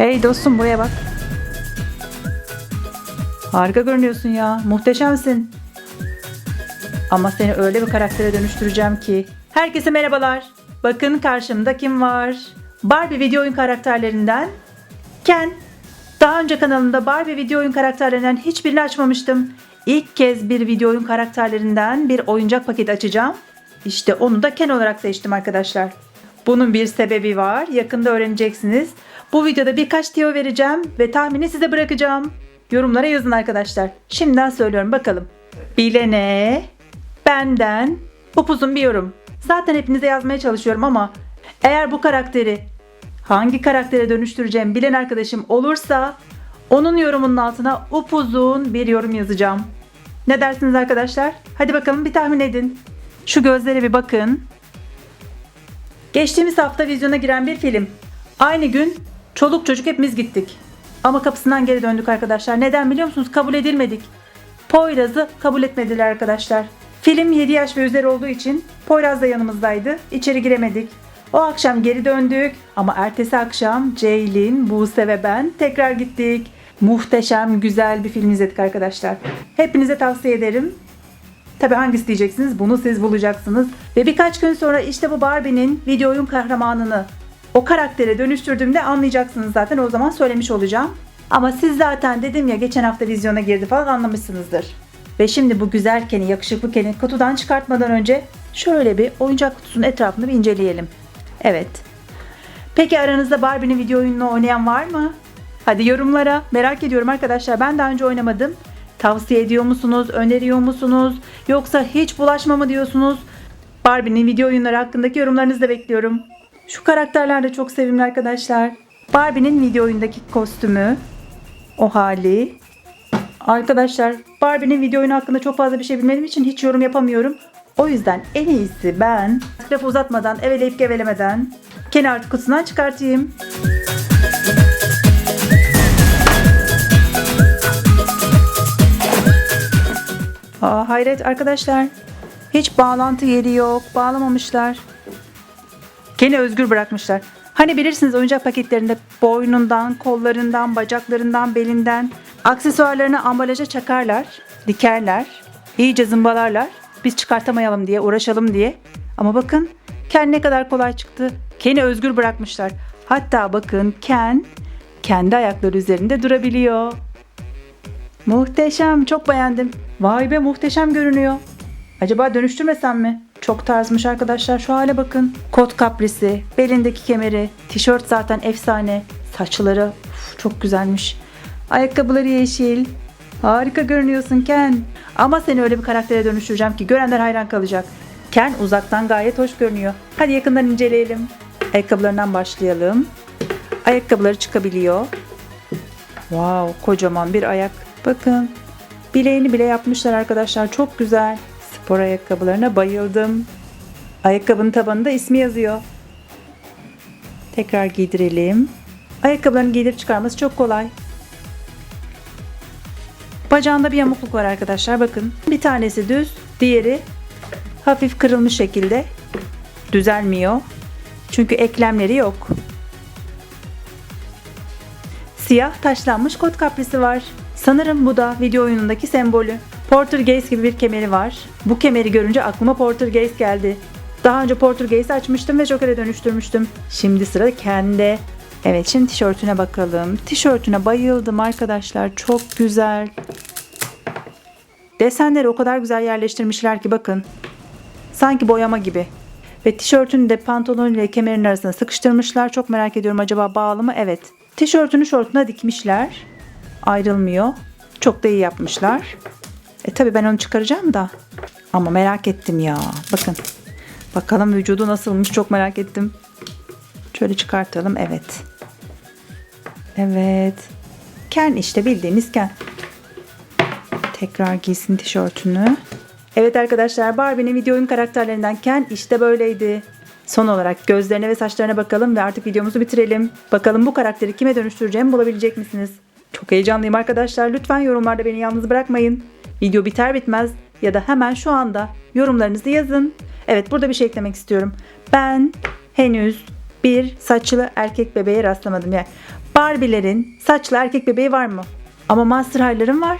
Hey dostum buraya bak. Harika görünüyorsun ya. Muhteşemsin. Ama seni öyle bir karaktere dönüştüreceğim ki. Herkese merhabalar. Bakın karşımda kim var? Barbie video oyun karakterlerinden Ken. Daha önce kanalımda Barbie video oyun karakterlerinden hiçbirini açmamıştım. İlk kez bir video oyun karakterlerinden bir oyuncak paketi açacağım. İşte onu da Ken olarak seçtim arkadaşlar. Bunun bir sebebi var. Yakında öğreneceksiniz. Bu videoda birkaç tiyo vereceğim ve tahmini size bırakacağım. Yorumlara yazın arkadaşlar. Şimdiden söylüyorum bakalım. Bilene benden upuzun bir yorum. Zaten hepinize yazmaya çalışıyorum ama eğer bu karakteri hangi karaktere dönüştüreceğim bilen arkadaşım olursa onun yorumunun altına upuzun bir yorum yazacağım. Ne dersiniz arkadaşlar? Hadi bakalım bir tahmin edin. Şu gözlere bir bakın. Geçtiğimiz hafta vizyona giren bir film. Aynı gün çoluk çocuk hepimiz gittik. Ama kapısından geri döndük arkadaşlar. Neden biliyor musunuz? Kabul edilmedik. Poyraz'ı kabul etmediler arkadaşlar. Film 7 yaş ve üzeri olduğu için Poyraz da yanımızdaydı. İçeri giremedik. O akşam geri döndük ama ertesi akşam Ceylin, Buse ve ben tekrar gittik. Muhteşem, güzel bir film izledik arkadaşlar. Hepinize tavsiye ederim. Tabi hangisi diyeceksiniz bunu siz bulacaksınız. Ve birkaç gün sonra işte bu Barbie'nin video oyun kahramanını o karaktere dönüştürdüğümde anlayacaksınız zaten o zaman söylemiş olacağım. Ama siz zaten dedim ya geçen hafta vizyona girdi falan anlamışsınızdır. Ve şimdi bu güzel Ken'i, yakışıklı Ken'i kutudan çıkartmadan önce şöyle bir oyuncak kutusunun etrafını bir inceleyelim. Evet. Peki aranızda Barbie'nin video oyununu oynayan var mı? Hadi yorumlara. Merak ediyorum arkadaşlar. Ben daha önce oynamadım. Tavsiye ediyor musunuz? Öneriyor musunuz? Yoksa hiç bulaşma mı diyorsunuz? Barbie'nin video oyunları hakkındaki yorumlarınızı da bekliyorum. Şu karakterler de çok sevimli arkadaşlar. Barbie'nin video oyundaki kostümü, o hali. Arkadaşlar Barbie'nin video oyunu hakkında çok fazla bir şey bilmediğim için hiç yorum yapamıyorum. O yüzden en iyisi ben lafı uzatmadan, eveleyip gevelemeden kenar kutusundan çıkartayım. Aa, hayret arkadaşlar. Hiç bağlantı yeri yok. Bağlamamışlar. Gene özgür bırakmışlar. Hani bilirsiniz oyuncak paketlerinde boynundan, kollarından, bacaklarından, belinden aksesuarlarını ambalaja çakarlar, dikerler, iyice zımbalarlar. Biz çıkartamayalım diye, uğraşalım diye. Ama bakın Ken ne kadar kolay çıktı. Ken'i özgür bırakmışlar. Hatta bakın Ken kendi ayakları üzerinde durabiliyor. Muhteşem, çok beğendim. Vay be muhteşem görünüyor. Acaba dönüştürmesem mi? Çok tarzmış arkadaşlar şu hale bakın. Kot kaprisi, belindeki kemeri, tişört zaten efsane. Saçları uf, çok güzelmiş. Ayakkabıları yeşil. Harika görünüyorsun Ken. Ama seni öyle bir karaktere dönüştüreceğim ki görenler hayran kalacak. Ken uzaktan gayet hoş görünüyor. Hadi yakından inceleyelim. Ayakkabılarından başlayalım. Ayakkabıları çıkabiliyor. Wow, kocaman bir ayak. Bakın. Bileğini bile yapmışlar arkadaşlar. Çok güzel. Spor ayakkabılarına bayıldım. Ayakkabının tabanında ismi yazıyor. Tekrar giydirelim. Ayakkabılarını giydirip çıkarması çok kolay. Bacağında bir yamukluk var arkadaşlar. Bakın. Bir tanesi düz, diğeri hafif kırılmış şekilde. Düzelmiyor. Çünkü eklemleri yok. Siyah taşlanmış kot kaprisi var. Sanırım bu da video oyunundaki sembolü. Portergeist gibi bir kemeri var. Bu kemeri görünce aklıma Portergeist geldi. Daha önce Portergeist açmıştım ve Joker'e dönüştürmüştüm. Şimdi sıra kendi. Evet şimdi tişörtüne bakalım. Tişörtüne bayıldım arkadaşlar. Çok güzel. Desenleri o kadar güzel yerleştirmişler ki bakın. Sanki boyama gibi. Ve tişörtünü de pantolon ile kemerin arasına sıkıştırmışlar. Çok merak ediyorum acaba bağlı mı? Evet. Tişörtünü şortuna dikmişler. Ayrılmıyor. Çok da iyi yapmışlar. E tabi ben onu çıkaracağım da. Ama merak ettim ya. Bakın. Bakalım vücudu nasılmış çok merak ettim. Şöyle çıkartalım. Evet. Evet. Ken işte bildiğimiz Ken. Tekrar giysin tişörtünü. Evet arkadaşlar Barbie'nin video oyun karakterlerinden Ken işte böyleydi. Son olarak gözlerine ve saçlarına bakalım ve artık videomuzu bitirelim. Bakalım bu karakteri kime dönüştüreceğimi bulabilecek misiniz? Çok heyecanlıyım arkadaşlar. Lütfen yorumlarda beni yalnız bırakmayın. Video biter bitmez ya da hemen şu anda yorumlarınızı yazın. Evet burada bir şey eklemek istiyorum. Ben henüz bir saçlı erkek bebeğe rastlamadım. Yani Barbie'lerin saçlı erkek bebeği var mı? Ama Monster High'ların var.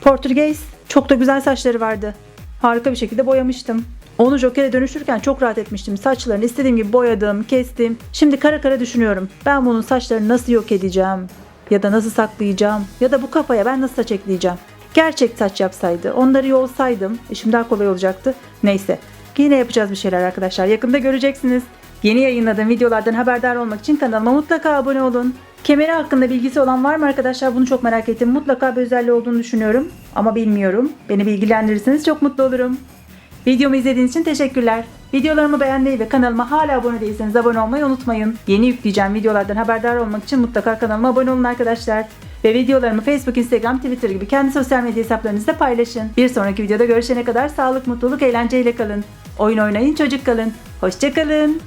Portuguese çok da güzel saçları vardı. Harika bir şekilde boyamıştım. Onu Joker'e dönüştürürken çok rahat etmiştim. Saçlarını istediğim gibi boyadım, kestim. Şimdi kara kara düşünüyorum. Ben bunun saçlarını nasıl yok edeceğim? Ya da nasıl saklayacağım? Ya da bu kafaya ben nasıl saç ekleyeceğim? Gerçek saç yapsaydı, onları yolsaydım işim daha kolay olacaktı. Neyse. Yine yapacağız bir şeyler arkadaşlar. Yakında göreceksiniz. Yeni yayınladığım videolardan haberdar olmak için kanalıma mutlaka abone olun. Kemeri hakkında bilgisi olan var mı arkadaşlar? Bunu çok merak ettim. Mutlaka bir özelliği olduğunu düşünüyorum. Ama bilmiyorum. Beni bilgilendirirseniz çok mutlu olurum. Videomu izlediğiniz için teşekkürler. Videolarımı beğenmeyi ve kanalıma hala abone değilseniz abone olmayı unutmayın. Yeni yükleyeceğim videolardan haberdar olmak için mutlaka kanalıma abone olun arkadaşlar. Ve videolarımı Facebook, Instagram, Twitter gibi kendi sosyal medya hesaplarınızda paylaşın. Bir sonraki videoda görüşene kadar sağlık, mutluluk, eğlenceyle kalın. Oyun oynayın, çocuk kalın. Hoşçakalın.